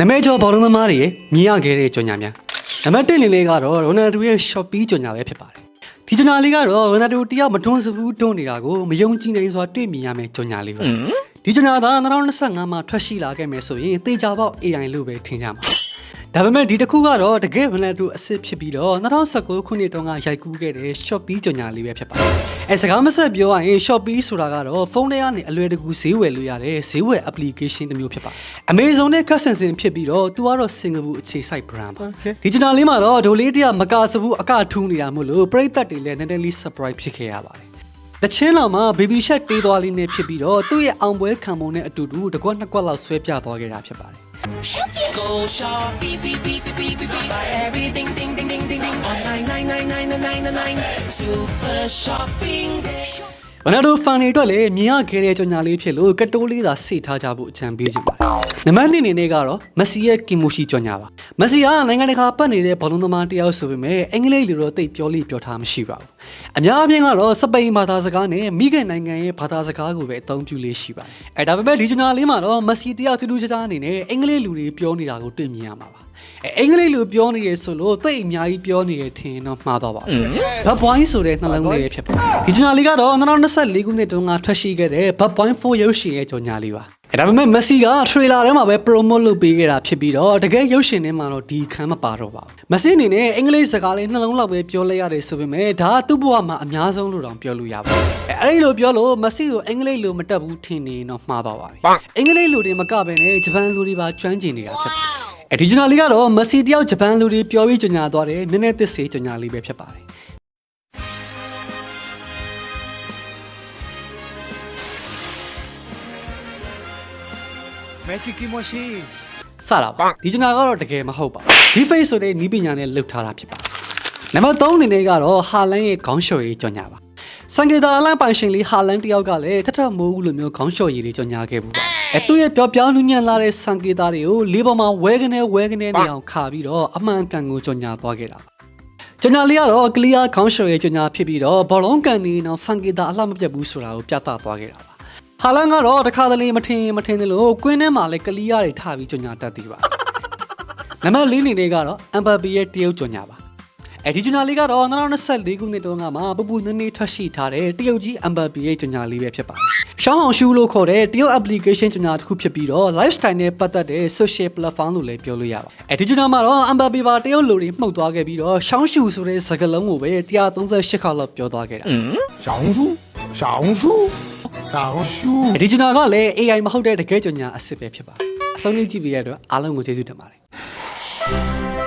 နမဲကျော်ဘောလုံးသမားတွေရဲ့မြင်ရခဲ့တဲ့ကြော်ညာများနံပါတ်1လေးလေးကတော့ရိုနယ်ဒိုရဲ့ Shopee ကြော်ညာပဲဖြစ်ပါတယ်ဒီကြော်ညာလေးကတော့ရိုနယ်ဒိုတယောက်မတွန်းစဘူးတွန်းနေတာကိုမယုံကြည်နိုင်စွာတွေ့မြင်ရမယ့်ကြော်ညာလေးပဲဒီကြော်ညာသား2025မှာထွက်ရှိလာခဲ့မယ်ဆိုရင်တေချာပေါက် AI လို့ပဲထင်ကြမှာ ဒါပေမဲ့ဒီတစ်ခုကတော့တကယ်ဗလန်တူအစ်စ်ဖြစ်ပြီးတော့2019ခုနှစ်တုန်းကရိုက်ကူးခဲ့တဲ့ Shopee ကြော်ညာလေးပဲဖြစ်ပါတယ်အဲစကားမဆက်ပြောရရင် Shopee ဆိုတာကတော့ဖုန်းထဲကနေအလွယ်တကူဈေးဝယ်လို့ရတဲ့ဈေးဝယ် application တစ်မျိုးဖြစ်ပါတယ် Amazon နဲ့ custom ဆင်ဖြစ်ပြီးတော့သူကတော့ Singapore အခြေစိုက် brand ပါဒီကျွန်တော်လေးမှာတော့ဒိုလေးတရမကာစဘူးအကထူးနေတာမို့လို့ပရိသတ်တွေလည်းနည်းနည်းလေး surprise ဖြစ်ခဲ့ရပါတယ်တချင်းလောက်မှာ baby shark တေးသွားလေးနဲ့ဖြစ်ပြီးတော့သူ့ရဲ့အောင်ပွဲခံပုံနဲ့အတူတူတစ်ကွက်နှစ်ကွက်လောက်ဆွဲပြသွားခဲ့တာဖြစ်ပါတယ် Go shop. Beep, beep, beep, beep, beep, beep, beep. Buy everything, ding, ding, ding, ding, ding. Online, nine, nine, nine, nine, nine, nine. Super shopping day. ဘနာဒိုဖန်တွေအတွက်လည်းမြင်ရခဲ့တဲ့ကြော်ညာလေးဖြစ်လို့ကတိုးလေးသာစိတ်ထားကြဖို့အကြံပေးချင်ပါတယ်။နံပါတ်2အနေနဲ့ကတော့မက်ဆီရဲ့ကီမိုရှိကြော်ညာပါ။မက်ဆီကနိုင်ငံတကာပတ်နေတဲ့ဘောလုံးသမားတစ်ယောက်ဆိုပေမဲ့အင်္ဂလိပ်လိုတော့တိတ်ပြောလိပြောထားမရှိပါဘူး။အများအပြားကတော့စပိန်ဘာသာစကားနဲ့မိခင်နိုင်ငံရဲ့ဘာသာစကားကိုပဲအသုံးပြုလေးရှိပါတယ်။အဲဒါပေမဲ့ဒီကြော်ညာလေးမှာတော့မက်ဆီတယောက်ထူးထူးခြားခြားအနေနဲ့အင်္ဂလိပ်လူတွေပြောနေတာကိုတွေ့မြင်ရမှာပါ။အဲအင်္ဂလိပ်လိုပြောနေရဆိုလို့တိတ်အများကြီးပြောနေရထင်တော့မှားတော့ပါဘူး။ဘတ်ပွိုင်းဆိုတဲ့နှလုံးလေးပဲဖြစ်ပါတယ်။ဒီကြော်ညာလေးကတော့2024ခုနှစ်တုန်းကထွက်ရှိခဲ့တဲ့ဘတ်ပွိုင်း4ရုပ်ရှင်ရဲ့ကြော်ညာလေးပါ။အဲဒါပေမဲ့မက်ဆီကထရေလာထဲမှာပဲ promote လုပ်ပေးခဲ့တာဖြစ်ပြီးတော့တကယ်ရုပ်ရှင်ထဲမှာတော့ဒီခန်းမပါတော့ပါဘူး။မက်ဆီအနေနဲ့အင်္ဂလိပ်စကားလေးနှလုံးလောက်ပဲပြောလိုက်ရတယ်ဆိုပေမဲ့ဒါကသူ့ဘဝမှာအများဆုံးလို့တောင်ပြောလို့ရပါတယ်။အဲအဲ့ဒီလိုပြောလို့မက်ဆီကိုအင်္ဂလိပ်လိုမတက်ဘူးထင်နေရင်တော့မှားသွားပါပြီ။အင်္ဂလိပ်လိုတွေမကဘဲနဲ့ဂျပန်လိုတွေပါကျွမ်းကျင်နေတာဖြစ်ပါတယ်။အဲဒီဂျူနာလေးကတော့မက်ဆီတယောက်ဂျပန်လူတွေပြောပြီးကြညာသွားတယ်မျက်နှာသစ်စေးကြညာလေးပဲဖြစ်ပါတယ် မဲဆီကီမိုရှိစတာပါဒီကျွန်တော်ကတော့တကယ်မဟုတ်ပါဒီ face ဆိုတဲ့နီးပညာနဲ့လှုပ်ထားတာဖြစ်ပါနံပါတ်3အနေနဲ့ကတော့ဟာလန်ရဲ့ခေါင်းလျှော်ရေးကြော်ညာပါစံကေတာအလန်ပိုင်ရှင်လေးဟာလန်တယောက်ကလည်းထထမိုးဘူးလိုမျိုးခေါင်းလျှော်ရည်တွေကြော်ညာခဲ့ဘူးပါအဲသူ့ရဲ့ပြောပြောင်းလူညံလာတဲ့စံကေတာတွေကိုလေးပေါ်မှာဝဲကနေဝဲကနေနေအောင်ခါပြီးတော့အမှန်ကန်ကိုကြော်ညာသွားခဲ့တာကျွန်တော်လေးကတော့ကလီယာခေါင်းလျှော်ရဲ့ကျွန်ညာဖြစ်ပြီးတော့ဘောလုံးကန်နေအောင်စံကေတာအလှမပြတ်ဘူးဆိုတာကိုပြသသွားခဲ့တာပါ ဟာလန်ကတော့တခါတလေမထင်မထင်သလိုကွင်းထဲမှာလည်းကလီးယားတွေထပြီးကြော်ညာတတ်သေးပါနံပါတ်၄နေနေကတော့အမ်ဘာပီရဲ့တရုတ်ကြော်ညာပါအဲဒီကြော်ညာလေးကတော့2024ခုနှစ်တုန်းကမှပပူနည်းနည်းထွက်ရှိထားတဲ့တရုတ်ကြီးအမ်ဘာပီရဲ့ကြော်ညာလေးပဲဖြစ်ပါတယ်ရှောင်းအောင်ရှူလို့ခေါ်တဲ့တရုတ် application ကျွန်တော်တစ်ခုဖြစ်ပြီးတော့ lifestyle နဲ့ပတ်သက်တဲ့ social platform လို့လည်းပြောလို့ရပါအဲဒီကျွန်တော်မှာတော့ Ambabi ပါတရုတ်လူတွေမှုတ်သွားခဲ့ပြီးတော့ရှောင်းရှူဆိုတဲ့စကားလုံးကိုပဲ138ခါလောက်ပြောသွားခဲ့တာရှောင်းရှူရှောင်းရှူ စာဟောရှူဒီကျွန်တော်ကလည်း AI မဟုတ်တဲ့တကယ်ကြော်ညာအစ်စ်ပဲဖြစ်ပါတယ်အဆုံးလေးကြည့်ပြီးရတော့အားလုံးကိုကျေးဇူးတင်ပါတယ်